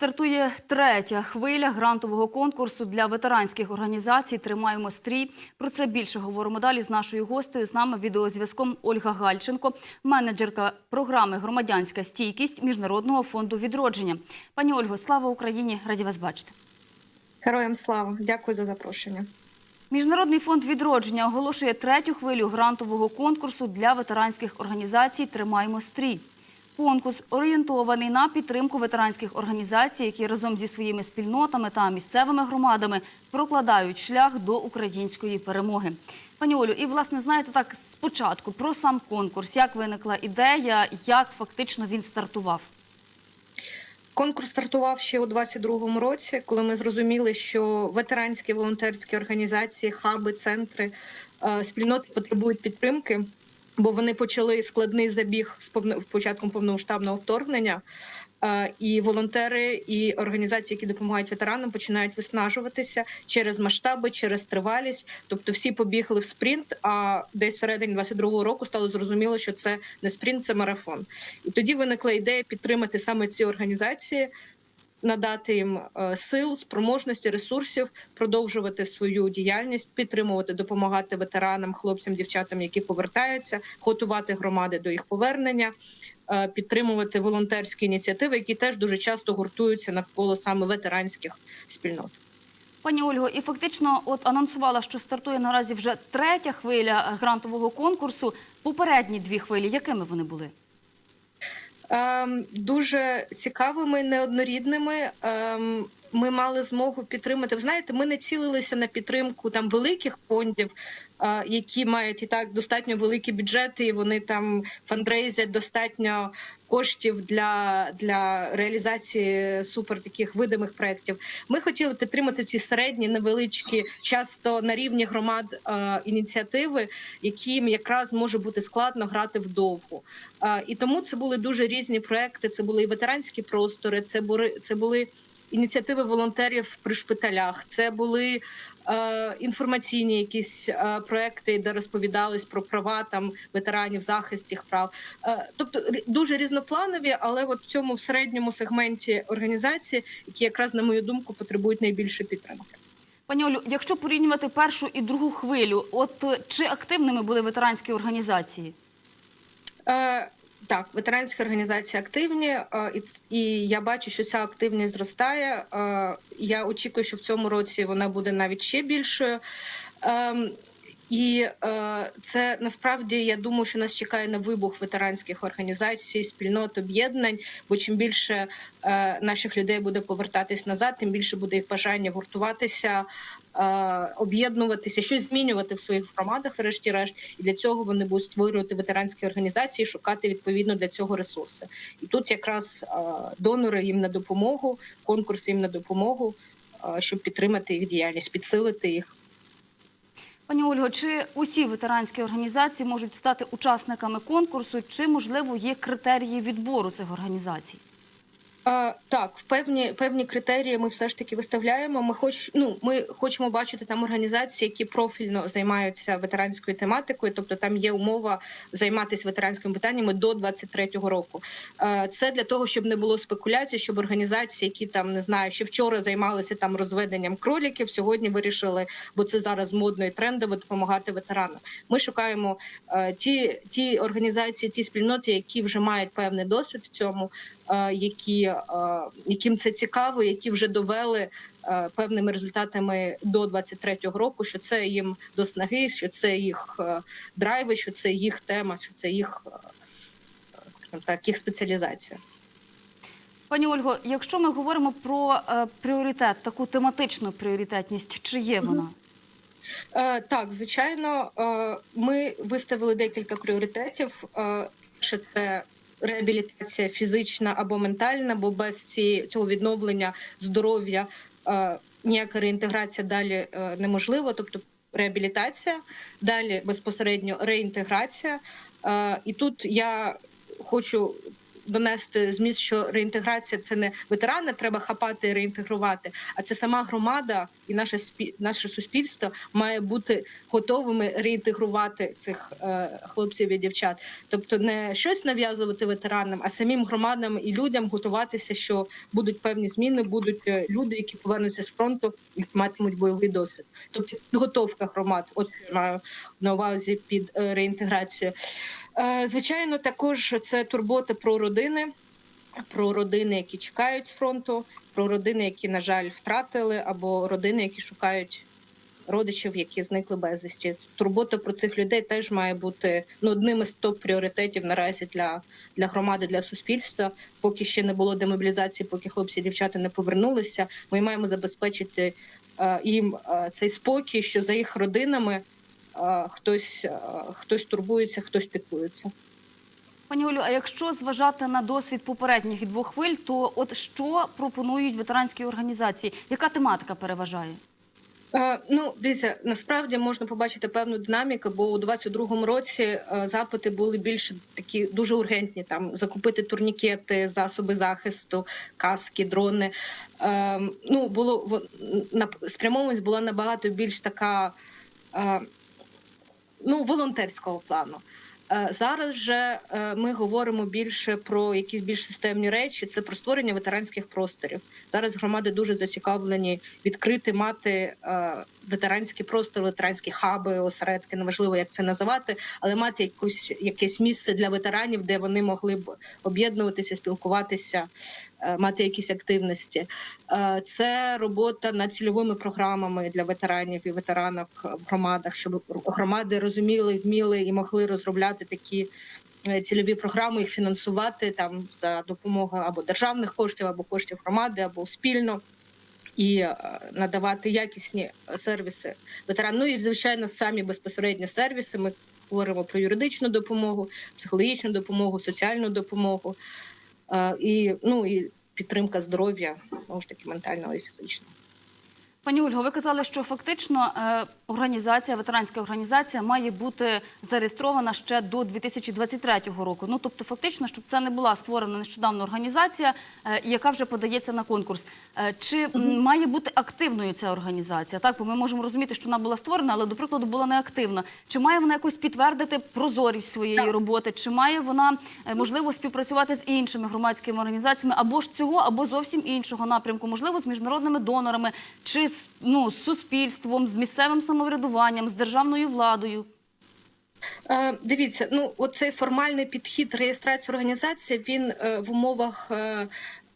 Стартує третя хвиля грантового конкурсу для ветеранських організацій Тримаємо стрій. Про це більше говоримо далі з нашою гостею. З нами відеозв'язком Ольга Гальченко, менеджерка програми Громадянська стійкість Міжнародного фонду відродження. Пані Ольго, слава Україні! Раді вас бачити. Героям слава, дякую за запрошення. Міжнародний фонд відродження оголошує третю хвилю грантового конкурсу для ветеранських організацій Тримаємо стрій. Конкурс орієнтований на підтримку ветеранських організацій, які разом зі своїми спільнотами та місцевими громадами прокладають шлях до української перемоги. Пані Олю, і власне знаєте так спочатку про сам конкурс, як виникла ідея, як фактично він стартував. Конкурс стартував ще у 22-му році, коли ми зрозуміли, що ветеранські волонтерські організації, хаби, центри, е, спільноти потребують підтримки, бо вони почали складний забіг з повно- початком повномасштабного вторгнення. І волонтери і організації, які допомагають ветеранам, починають виснажуватися через масштаби, через тривалість. Тобто, всі побігли в спринт. А десь всередині 22-го року стало зрозуміло, що це не спринт, це марафон. І тоді виникла ідея підтримати саме ці організації, надати їм е, сил, спроможності, ресурсів, продовжувати свою діяльність, підтримувати, допомагати ветеранам, хлопцям, дівчатам, які повертаються, готувати громади до їх повернення. е, Підтримувати волонтерські ініціативи, які теж дуже часто гуртуються навколо саме ветеранських спільнот. Пані Ольго, і фактично, от анонсувала, що стартує наразі вже третя хвиля грантового конкурсу. Попередні дві хвилі, якими вони були? Ем, дуже цікавими, неоднорідними. Ем, ми мали змогу підтримати. Ви знаєте, ми не цілилися на підтримку там великих фондів, які мають і так достатньо великі бюджети, і вони там фандрейзять достатньо коштів для, для реалізації супер таких видимих проєктів. Ми хотіли підтримати ці середні, невеличкі, часто на рівні громад е, ініціативи, яким якраз може бути складно грати вдовго. Е, і тому це були дуже різні проекти. Це були і ветеранські простори, це були це були ініціативи волонтерів при шпиталях. Це були е, інформаційні якісь е, проекти, де розповідались про права там ветеранів, захист їх прав. Е, тобто дуже різнопланові, але от в цьому в середньому сегменті організації, які якраз на мою думку потребують найбільше підтримки. Пані Олю, якщо порівнювати першу і другу хвилю, от е, чи активними були ветеранські організації? Е, так, ветеранські організації активні, е, і, я бачу, що ця активність зростає. Е, я очікую, що в цьому році вона буде навіть ще більшою. Ем, і е, це насправді я думаю, що нас чекає на вибух ветеранських організацій, спільнот, об'єднань. Бо чим більше е, наших людей буде повертатись назад, тим більше буде їх бажання гуртуватися, об'єднуватися, щось змінювати в своїх громадах, врешті-решт. І для цього вони будуть створювати ветеранські організації, шукати відповідно для цього ресурси. І тут якраз е, донори їм на допомогу, конкурси їм на допомогу, е, щоб підтримати їх діяльність, підсилити їх. Пані Ольго, чи усі ветеранські організації можуть стати учасниками конкурсу, чи можливо є критерії відбору цих організацій? Е, так, в певні певні критерії ми все ж таки виставляємо. Ми хоч ну ми хочемо бачити там організації, які профільно займаються ветеранською тематикою, тобто там є умова займатися ветеранськими питаннями до 23-го року. Це для того, щоб не було спекуляцій, щоб організації, які там не знаю, ще вчора займалися там розведенням кроліків, сьогодні вирішили, бо це зараз модно і трендово допомагати ветеранам. Ми шукаємо ті, ті організації, ті спільноти, які вже мають певний досвід в цьому які, яким це цікаво, які вже довели е, певними результатами до 23-го року, що це їм до снаги, що це їх е, драйви, що це їх тема, що це їх, е, скажімо так, їх спеціалізація. Пані Ольго, якщо ми говоримо про е, пріоритет, таку тематичну пріоритетність, чи є вона? Е, так, звичайно, е, ми виставили декілька пріоритетів. Е, Перше це реабілітація фізична або ментальна, бо без цієї цього відновлення здоров'я е, ніяка реінтеграція далі е, неможлива. Тобто реабілітація, далі безпосередньо реінтеграція. Е, і тут я хочу донести зміст, що реінтеграція це не ветерани, треба хапати і реінтегрувати, а це сама громада і наше наше суспільство має бути готовими реінтегрувати цих е, хлопців і дівчат. Тобто не щось нав'язувати ветеранам, а самим громадам і людям готуватися, що будуть певні зміни, будуть е, люди, які повернуться з фронту і матимуть бойовий досвід. Тобто підготовка громад, от маю на увазі під е, реінтеграцію. Е, Звичайно, також це турбота про родини. Про родини, які чекають з фронту, про родини, які, на жаль, втратили, або родини, які шукають родичів, які зникли безвісті. Турбота про цих людей теж має бути ну, одним із топ пріоритетів наразі для, для громади, для суспільства. Поки ще не було демобілізації, поки хлопці і дівчата не повернулися. Ми маємо забезпечити е, їм е, цей спокій, що за їх родинами хтось, е, хтось турбується, хтось піклується. Пані Олю, а якщо зважати на досвід попередніх двох хвиль, то от що пропонують ветеранські організації? Яка тематика переважає? Е, Ну, дивіться, насправді можна побачити певну динаміку, бо у 22-му році е, запити були більш такі дуже ургентні. Там закупити турнікети, засоби захисту, каски, дрони. Е, Ну було спрямованість була набагато більш така е, ну, волонтерського плану. Е, Зараз же е, ми говоримо більше про якісь більш системні речі. Це про створення ветеранських просторів. Зараз громади дуже зацікавлені відкрити мати е, ветеранські простори, ветеранські хаби, осередки, неважливо як це називати, але мати якусь якесь місце для ветеранів, де вони могли б об'єднуватися, спілкуватися, мати якісь активності. Е, Це робота над цільовими програмами для ветеранів і ветеранок в громадах, щоб громади розуміли, вміли і могли розробляти такі. е, Цільові програми їх фінансувати там за допомогою або державних коштів, або коштів громади, або спільно і е, надавати якісні е, сервіси ветеранам. Ну і звичайно, самі безпосередні сервіси. Ми говоримо про юридичну допомогу, психологічну допомогу, соціальну допомогу е, і ну і підтримка здоров'я знову ж таки ментального і фізичного. Пані Ольго, ви казали, що фактично е, організація, ветеранська організація має бути зареєстрована ще до 2023 року. Ну тобто, фактично, щоб це не була створена нещодавно організація, е, яка вже подається на конкурс. Е, Чи має бути активною ця організація? Так, бо ми можемо розуміти, що вона була створена, але до прикладу була неактивна. Чи має вона якось підтвердити прозорість своєї роботи? Чи має вона можливо співпрацювати з іншими громадськими організаціями або ж цього, або зовсім іншого напрямку, можливо, з міжнародними донорами, чи ну з суспільством, з місцевим самоврядуванням, з державною владою? Е, Дивіться, ну оцей формальний підхід реєстрації організації він е, в умовах. е,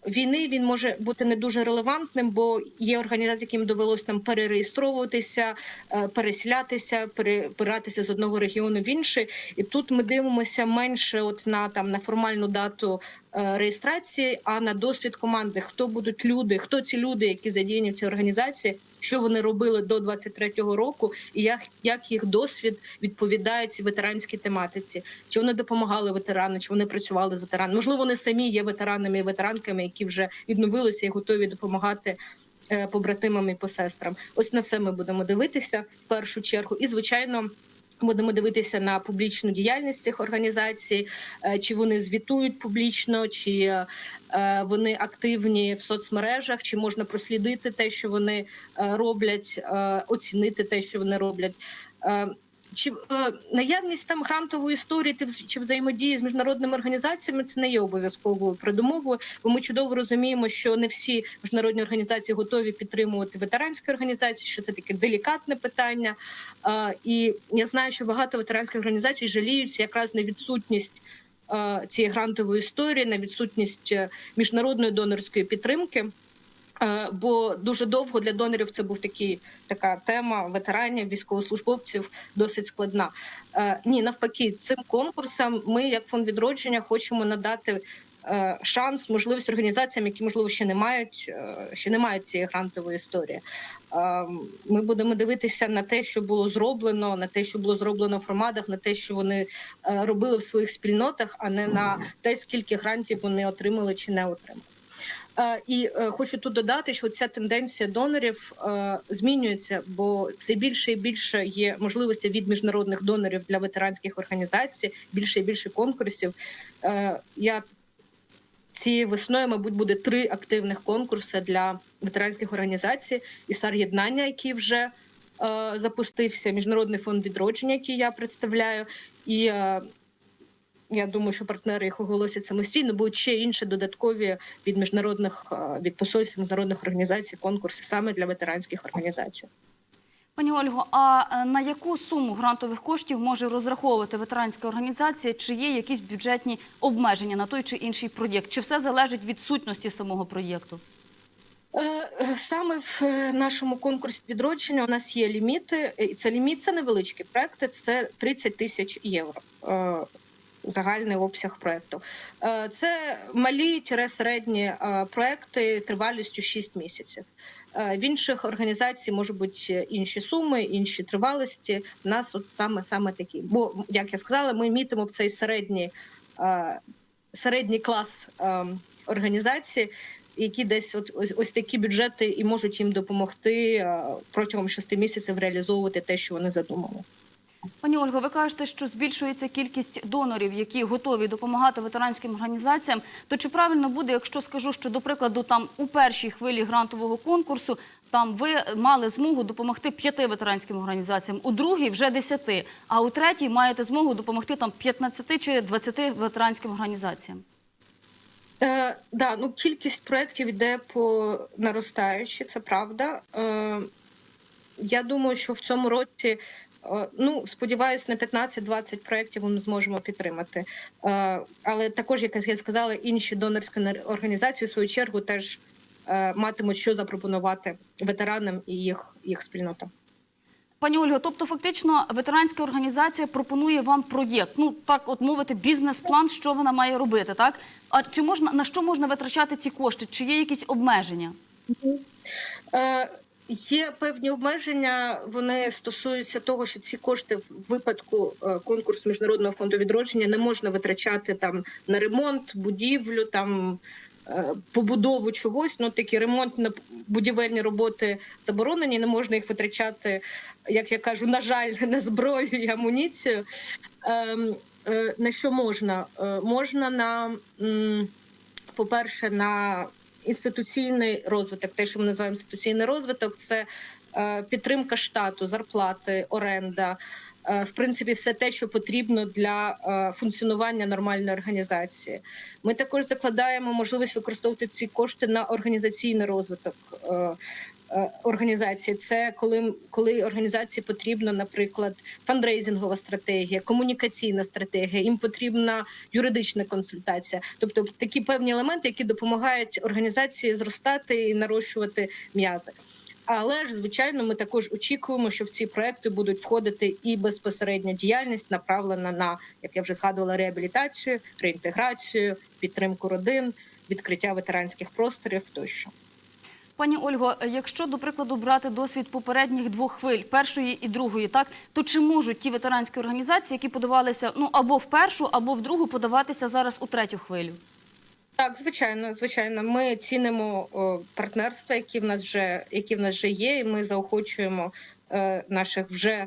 Війни він може бути не дуже релевантним, бо є організації, яким довелось там перереєстровуватися, е, переселятися, перебиратися з одного регіону в інший. І тут ми дивимося менше от на там на формальну дату е, реєстрації, а на досвід команди. Хто будуть люди, хто ці люди, які задіяні в цій організації, що вони робили до 23-го року, і як, як їх досвід відповідає цій ветеранській тематиці, чи вони допомагали ветеранам, чи вони працювали з ветеранами. Можливо, вони самі є ветеранами і ветеранками, які вже відновилися і готові допомагати. е, Побратимам і по сестрам, ось на це ми будемо дивитися в першу чергу. І звичайно, будемо дивитися на публічну діяльність цих організацій, е, чи вони звітують публічно, чи е, вони активні в соцмережах, чи можна прослідити те, що вони е, роблять, е, оцінити те, що вони роблять. Чи е, наявність там грантової історії ти чи взаємодії з міжнародними організаціями це не є обов'язковою передумовою, бо ми чудово розуміємо, що не всі міжнародні організації готові підтримувати ветеранські організації, що це таке делікатне питання. Е, І я знаю, що багато ветеранських організацій жаліються якраз на відсутність е, цієї грантової історії, на відсутність е, міжнародної донорської підтримки. Е, Бо дуже довго для донорів це був такий така тема ветеранів, військовослужбовців досить складна. Е, Ні, навпаки, цим конкурсам ми, як фонд відродження, хочемо надати е, шанс, можливість організаціям, які можливо ще не мають, ще не мають цієї грантової історії. Ми будемо дивитися на те, що було зроблено, на те, що було зроблено в громадах, на те, що вони робили в своїх спільнотах, а не на те, скільки грантів вони отримали чи не отримали. Е, І е, хочу тут додати, що ця тенденція донорів е, змінюється, бо все більше і більше є можливості від міжнародних донорів для ветеранських організацій, більше і більше конкурсів. Я цією весною, мабуть, буде три активних конкурси для ветеранських організацій: ІСАР єднання, який вже запустився, Міжнародний фонд відродження, який я представляю, і я думаю, що партнери їх оголосять самостійно. Будуть ще інші додаткові від міжнародних е, від посольств міжнародних організацій конкурси саме для ветеранських організацій. Пані Ольго, а е, на яку суму грантових коштів може розраховувати ветеранська організація? Чи є якісь бюджетні обмеження на той чи інший проєкт? Чи все залежить від сутності самого проєкту? Е, Саме в нашому конкурсі відродження у нас є ліміти, і це ліміт, це невеличкі проекти, це 30 тисяч євро. Загальний обсяг проекту. Е, Це малі середні е, проекти тривалістю 6 місяців. Е, В інших організацій можуть бути інші суми, інші тривалості. У нас от саме саме такі. Бо, як я сказала, ми мітимо в цей середній, середній клас організації, які десь от ось, ось такі бюджети і можуть їм допомогти протягом шести місяців реалізовувати те, що вони задумали. Пані Ольго, ви кажете, що збільшується кількість донорів, які готові допомагати ветеранським організаціям. То чи правильно буде, якщо скажу, що до прикладу, там у першій хвилі грантового конкурсу там ви мали змогу допомогти п'яти ветеранським організаціям, у другій вже десяти, а у третій маєте змогу допомогти там 15 чи 20 ветеранським організаціям? Е, да, ну кількість проєктів йде по наростаючій, це правда. Е, я думаю, що в цьому році, ну сподіваюся, на 15-20 проєктів ми зможемо підтримати. Е, але також, як я сказала, інші донорські організації в свою чергу теж е, матимуть що запропонувати ветеранам і їх, їх спільнотам. Пані Ольго, тобто фактично ветеранська організація пропонує вам проєкт, ну так от мовити, бізнес-план, що вона має робити, так? А чи можна на що можна витрачати ці кошти? Чи є якісь обмеження? Е, Є певні обмеження. Вони стосуються того, що ці кошти в випадку е, конкурсу міжнародного фонду відродження не можна витрачати там на ремонт, будівлю, там е, побудову чогось. Ну такі ремонтно будівельні роботи заборонені. Не можна їх витрачати, як я кажу, на жаль, на зброю і амуніцію. Ем, е, На що можна? Можна на по-перше, на інституційний розвиток, те, що ми називаємо інституційний розвиток, це е, підтримка штату, зарплати, оренда. е, В принципі, все те, що потрібно для е, функціонування нормальної організації. Ми також закладаємо можливість використовувати ці кошти на організаційний розвиток організації. Це коли, коли організації потрібна, наприклад, фандрейзингова стратегія, комунікаційна стратегія, їм потрібна юридична консультація, тобто такі певні елементи, які допомагають організації зростати і нарощувати м'язи. Але ж звичайно, ми також очікуємо, що в ці проекти будуть входити і безпосередньо діяльність направлена на, як я вже згадувала, реабілітацію, реінтеграцію, підтримку родин, відкриття ветеранських просторів тощо. Пані Ольго, якщо до прикладу брати досвід попередніх двох хвиль, першої і другої, так то чи можуть ті ветеранські організації, які подавалися ну або в першу, або в другу, подаватися зараз у третю хвилю? Так, звичайно, звичайно, ми цінимо партнерства, які в нас вже які в нас вже є, і ми заохочуємо е, наших вже е,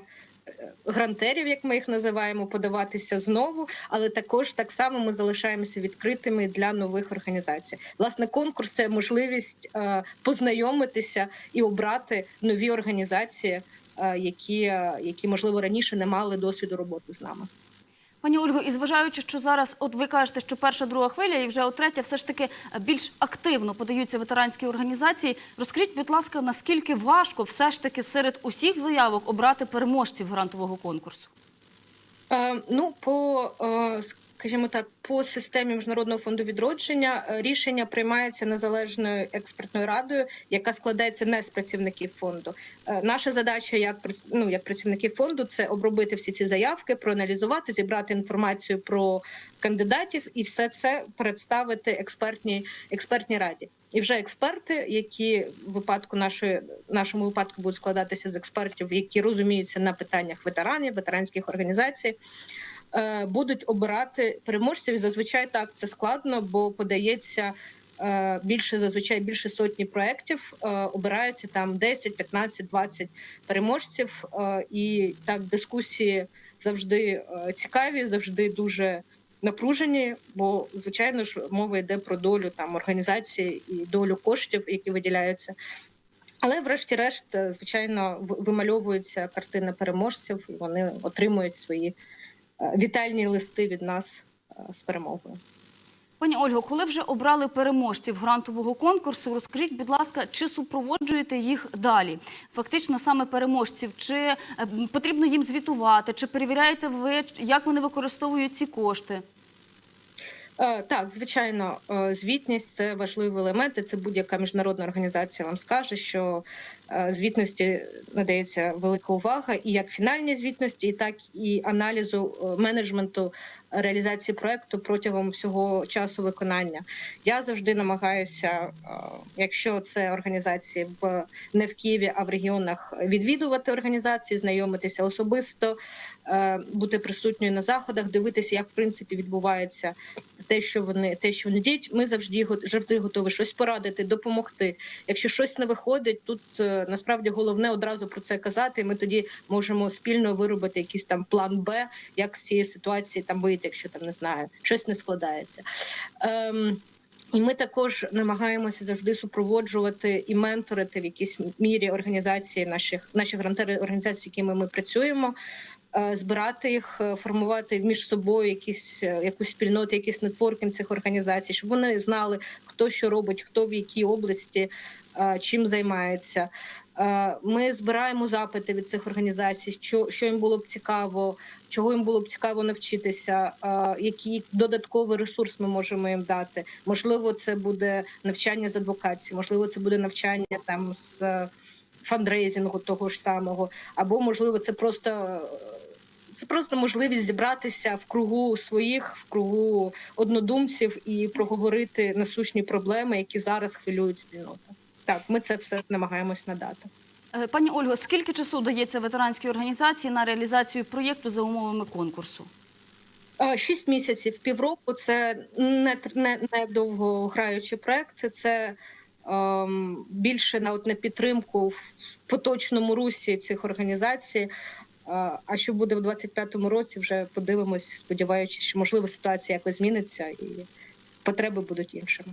грантерів, як ми їх називаємо, подаватися знову. Але також так само ми залишаємося відкритими для нових організацій. Власне, конкурс це можливість е, познайомитися і обрати нові організації, е, які, е, які можливо раніше не мали досвіду роботи з нами. Пані Ольго, і зважаючи, що зараз, от ви кажете, що перша, друга хвиля, і вже от третя, все ж таки більш активно подаються ветеранські організації. Розкажіть, будь ласка, наскільки важко все ж таки серед усіх заявок обрати переможців грантового конкурсу? Е, ну, по е, скажімо так, по системі міжнародного фонду відродження е, рішення приймається незалежною експертною радою, яка складається не з працівників фонду. Е, Наша задача, як ну, як працівників фонду, це обробити всі ці заявки, проаналізувати, зібрати інформацію про кандидатів і все це представити експертній експертній раді. І вже експерти, які в випадку нашої нашому випадку будуть складатися з експертів, які розуміються на питаннях ветеранів, ветеранських організацій, будуть обирати переможців. І зазвичай так це складно, бо подається е, більше зазвичай більше сотні проєктів. е, Обираються там 10, 15, 20 переможців. е, І так дискусії завжди е, цікаві, завжди дуже напружені, бо звичайно ж мова йде про долю там організації і долю коштів, які виділяються. Але, врешті-решт, е, звичайно, вимальовується картина переможців, і вони отримують свої е, вітальні листи від нас е, з перемогою. Пані Ольго, коли вже обрали переможців грантового конкурсу, розкажіть, будь ласка, чи супроводжуєте їх далі? Фактично, саме переможців, чи е, потрібно їм звітувати, чи перевіряєте ви, як вони використовують ці кошти? Е, Так, звичайно, е, звітність це важливий елемент. і Це будь-яка міжнародна організація вам скаже, що е, звітності надається велика увага, і як фінальній звітності, і так і аналізу менеджменту реалізації проекту протягом всього часу виконання. Я завжди намагаюся, е, якщо це організації в не в Києві, а в регіонах, відвідувати організації, знайомитися особисто, е, бути присутньою на заходах, дивитися, як в принципі відбувається те, що вони те, що вони діють. Ми завжди завжди готові щось порадити, допомогти. Якщо щось не виходить, тут е, насправді головне одразу про це казати. і Ми тоді можемо спільно виробити якийсь там план Б, як з цієї ситуації там вийти, якщо там не знаю, щось не складається. Ем, і ми також намагаємося завжди супроводжувати і менторити в якійсь мірі організації наших наші грантери організації, з якими ми працюємо. е, Збирати їх, е, формувати між собою якісь е, якусь спільноту, якийсь нетворкінг цих організацій, щоб вони знали, хто що робить, хто в якій області чим займається. Е, Ми збираємо запити від цих організацій, що, що їм було б цікаво, чого їм було б цікаво навчитися, е, який додатковий ресурс ми можемо їм дати. Можливо, це буде навчання з адвокації, можливо, це буде навчання там з е, фандрейзингу того ж самого, або можливо, це просто. е, Це просто можливість зібратися в кругу своїх, в кругу однодумців і проговорити насущні проблеми, які зараз хвилюють спільноту. Так, ми це все намагаємось надати. Е, Пані Ольго, скільки часу дається ветеранській організації на реалізацію проєкту за умовами конкурсу? Е, Шість місяців, півроку це не, не, не довгограючий проект. Це ем, більше на, от, на підтримку в поточному русі цих організацій. Е, А що буде в 25-му році, вже подивимось, сподіваючись, що можливо ситуація якось зміниться і потреби будуть іншими.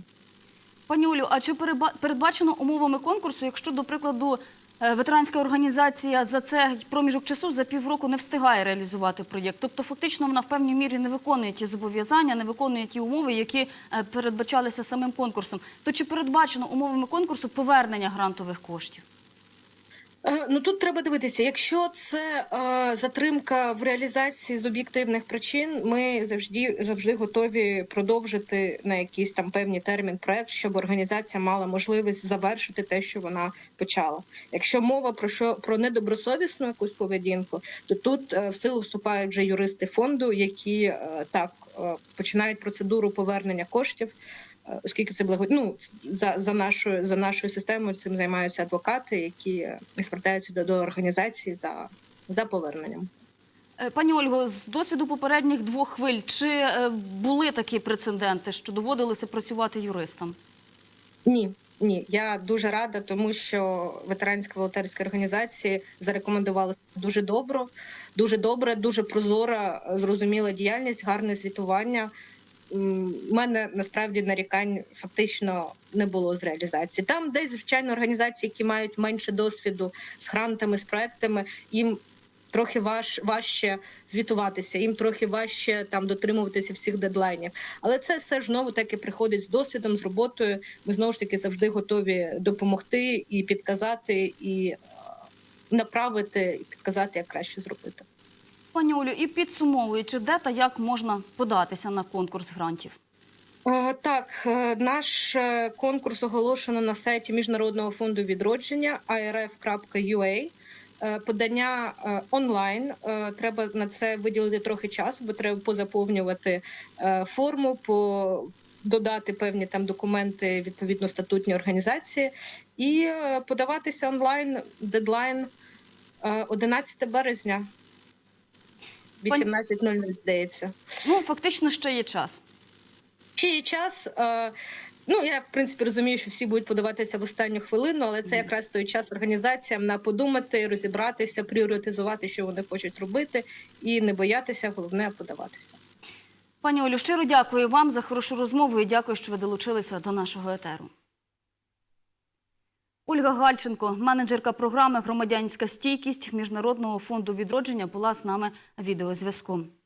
Пані Олю, а чи передбачено умовами конкурсу, якщо, до прикладу, е, ветеранська організація за це проміжок часу за півроку не встигає реалізувати проєкт? Тобто, фактично, вона в певній мірі не виконує ті зобов'язання, не виконує ті умови, які е, передбачалися самим конкурсом. То чи передбачено умовами конкурсу повернення грантових коштів? Е, Ну тут треба дивитися. Якщо це е, затримка в реалізації з об'єктивних причин, ми завжди завжди готові продовжити на якийсь там певний термін проект, щоб організація мала можливість завершити те, що вона почала. Якщо мова про що про недобросовісну якусь поведінку, то тут е, в силу вступають вже юристи фонду, які е, так е, починають процедуру повернення коштів. Е, Оскільки це благо... ну, за, за нашою за нашою системою цим займаються адвокати, які звертаються до, до організації за, за поверненням. Е, Пані Ольго, з досвіду попередніх двох хвиль, чи е, були такі прецеденти, що доводилося працювати юристам? Ні, ні, я дуже рада, тому що ветеранські волонтерські організації зарекомендували дуже добро, дуже добре, дуже прозора, зрозуміла діяльність, гарне звітування. Мене насправді нарікань фактично не було з реалізації. Там, десь звичайно, організації, які мають менше досвіду з грантами, з проектами, їм трохи важ, важче звітуватися, їм трохи важче там дотримуватися всіх дедлайнів. Але це все ж знову таки приходить з досвідом, з роботою. Ми знову ж таки завжди готові допомогти і підказати, і е, направити, і підказати, як краще зробити. Пані Олю, і підсумовуючи, де та як можна податися на конкурс грантів? Е, Так, е, наш е, конкурс оголошено на сайті Міжнародного фонду відродження irf.ua. Е, Подання онлайн. Треба на це виділити трохи часу, бо треба позаповнювати форму, по додати певні там документи відповідно статутні організації і подаватися онлайн. Дедлайн е, 11 березня. 18.00, здається. Ну, фактично, ще є час. Ще є час. Е, ну я в принципі розумію, що всі будуть подаватися в останню хвилину, але це якраз той час організаціям на подумати, розібратися, пріоритизувати, що вони хочуть робити, і не боятися, головне подаватися. Пані Олю, щиро дякую вам за хорошу розмову і дякую, що ви долучилися до нашого етеру. Ольга Гальченко, менеджерка програми Громадянська стійкість Міжнародного фонду відродження, була з нами відеозв'язком.